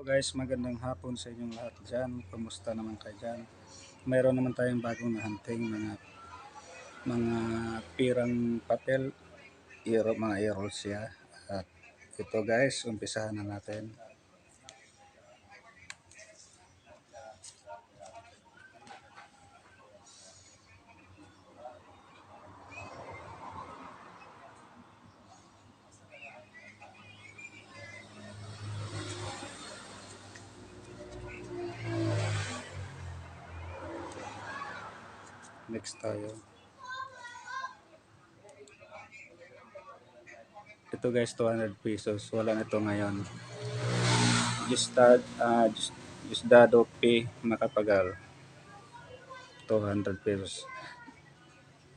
Hello guys, magandang hapon sa inyong lahat dyan. Kumusta naman kayo dyan? Mayroon naman tayong bagong nahanting mga mga pirang papel, euro, mga euro siya. At ito guys, umpisahan na natin. Next tayo. Ito guys, 200 pesos. Wala na ito ngayon. Justad, uh, just, Justado P. Makapagal. 200 pesos.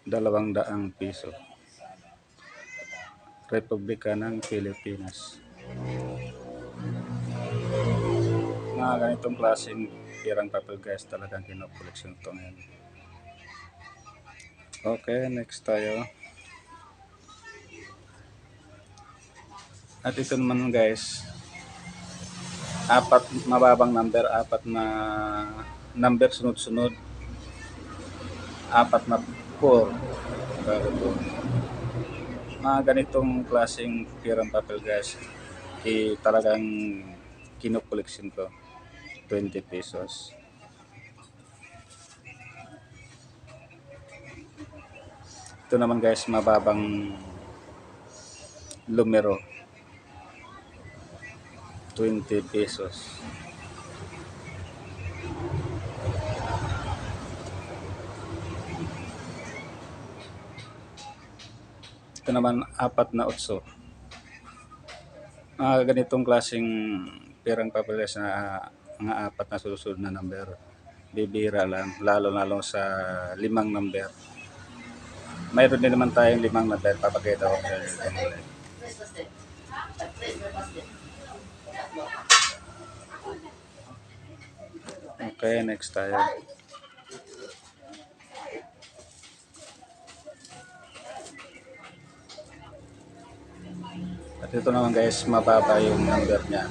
Dalawang daang piso. Republika ng Pilipinas. Mga ganitong klaseng pirang papel guys talagang kinokoleksyon ito ngayon. Okay, next tayo. At ito naman guys, apat mababang number, apat na number sunod-sunod. Apat na 4. Pero ito. Mga ganitong klaseng pirang papel guys, eh, talagang kinokoleksyon ko. 20 pesos. Ito naman guys, mababang lumero. 20 pesos. Ito naman, apat na utso. Mga ganitong klaseng pirang papeles na mga apat na susunod na number. Bibira lang, lalo-lalo sa limang number. Mayroon din naman tayong limang number. Papakita ko sa inyo. Okay, next tayo. At ito naman guys, mababa yung number niya.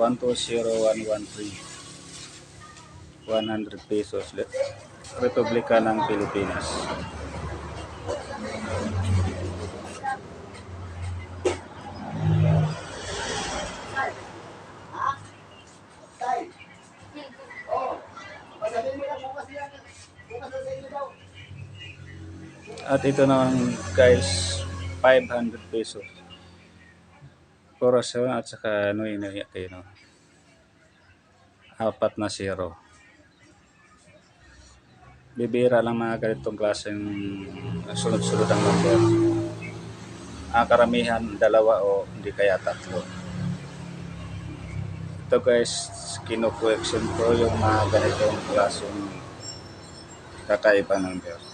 120113. 100 pesos. Republika ng Pilipinas. At ito naman guys, 500 pesos. Porosyon at saka ano yun kayo no. Apat na zero. Bibira lang mga ganitong klaseng sunod-sunod ang number. Ang karamihan dalawa o hindi kaya tatlo. Ito guys, kino-collection ko yung mga ganitong klaseng kakaiba number.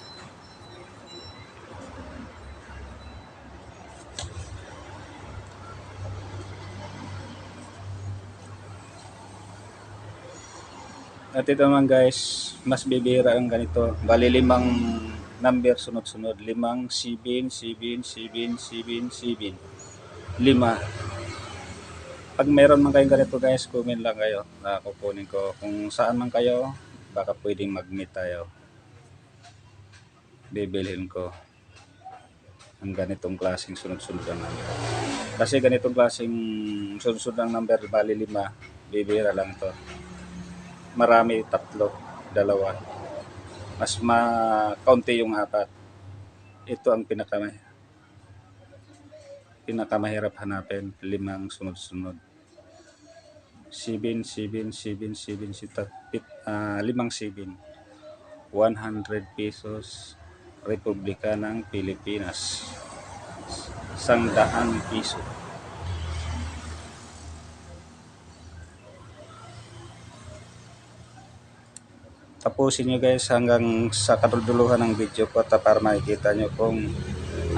At ito naman guys, mas bibira ang ganito. Bali limang number sunod-sunod. Limang, sibin, sibin, sibin, sibin, sibin. Lima. Pag meron man kayong ganito guys, comment lang kayo na kukunin ko. Kung saan man kayo, baka pwedeng mag-meet tayo. Bibilhin ko ang ganitong klaseng sunod-sunod ang number. Kasi ganitong klaseng sunod-sunod ang number, bali lima, bibira lang to marami tatlo, dalawa. Mas ma-kaunti yung apat. Ito ang pinaka pinakamahirap hanapin, limang sunod-sunod. Sibin, sibin, sibin, sibin, sita, pit, uh, limang sibin. 100 pesos, Republika ng Pilipinas. Sangdaan piso. Tapusin nyo guys hanggang sa kaduduluhan ng video ko para makikita nyo kung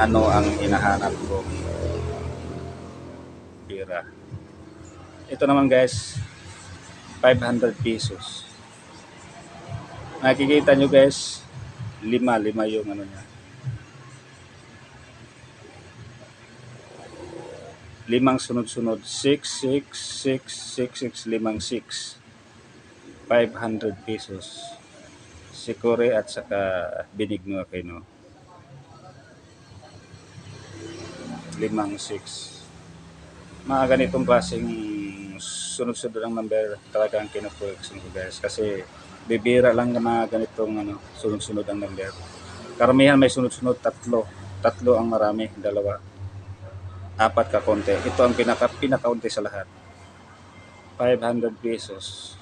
ano ang hinahanap ko. Pira ito naman guys 500 pesos. Nakikita nyo guys lima lima yung ano niya. Limang sunod-sunod 6 6 6 6 6 limang 6 500 pesos Sikore at saka Benigno Aquino limang 6 mga ganitong klaseng sunod-sunod ang number talaga ang kinukuleksyon ko guys. Kasi bibira lang ng mga ganitong ano, sunod-sunod ang number. Karamihan may sunod-sunod tatlo. Tatlo ang marami dalawa. Apat ka konti. Ito ang pinaka pinakaunti sa lahat. 500 pesos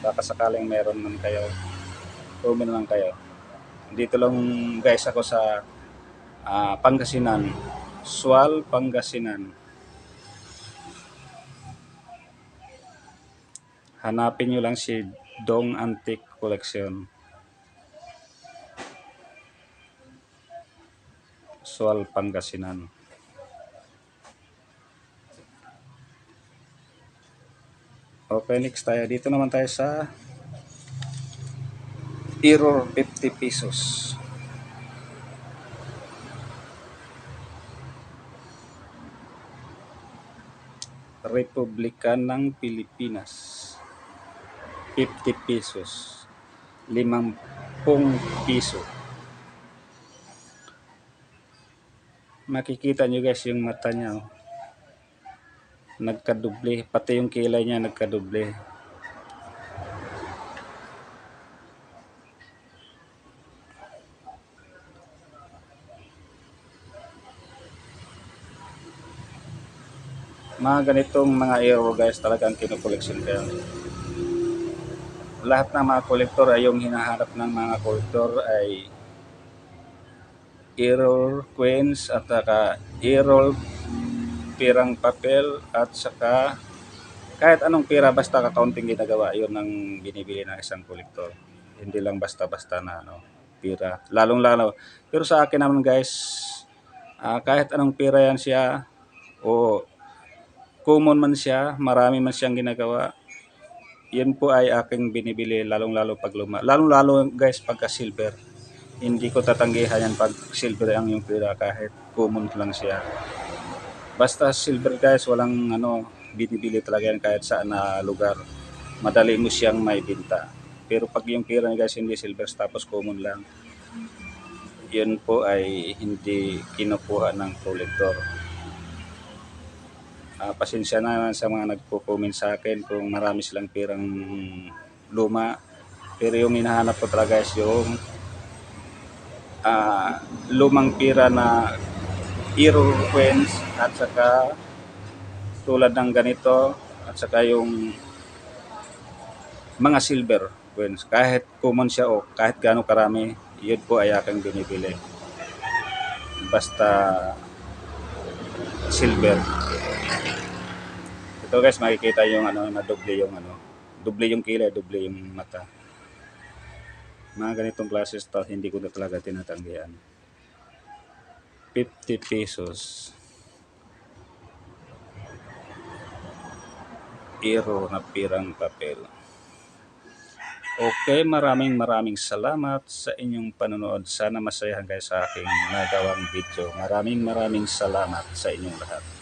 baka sakaling meron man kayo comment lang kayo. Dito lang guys ako sa ah, Pangasinan. Sual Pangasinan. Hanapin nyo lang si Dong Antique Collection. Sual Pangasinan Okay, next tayo. Dito naman tayo sa Error 50 pesos. Republika ng Pilipinas. 50 pesos. 50 piso. Makikita nyo guys yung mata niya. Oh. Nagkadoble. Pati yung kilay niya nagkadoble. mga ganitong mga error guys talagang kinukoleksyon ko. Lahat ng mga kolektor ay yung hinahanap ng mga kolektor ay error coins at saka error pirang papel at saka kahit anong pira basta kakaunting ginagawa yun ang binibili ng isang kolektor. Hindi lang basta-basta na ano, pira. Lalong-lalo. Pero sa akin naman guys, ah, kahit anong pira yan siya o common man siya, marami man siyang ginagawa. Yan po ay aking binibili lalong-lalo pag luma. Lalong-lalo guys pagka silver. Hindi ko tatanggihan yan pag silver ang yung pera kahit common lang siya. Basta silver guys, walang ano, binibili talaga yan kahit saan na lugar. Madali mo siyang may binta. Pero pag yung pera guys hindi silver tapos common lang, yun po ay hindi kinukuha ng collector. Ah, pasensya na sa mga nagpo-comment sa akin kung marami silang pirang luma. Pero yung hinahanap ko talaga is yung ah, lumang pira na hero coins at saka tulad ng ganito at saka yung mga silver coins. Kahit common siya o kahit gaano karami, yun po ay aking binibili. Basta silver. Ito guys, makikita yung ano, na doble yung ano, doble yung kilay, doble yung mata. Mga ganitong classes to, hindi ko na talaga tinatanggihan. 50 pesos. Ero na pirang papel. Okay, maraming maraming salamat sa inyong panonood. Sana masayahan kayo sa aking nagawang video. Maraming maraming salamat sa inyong lahat.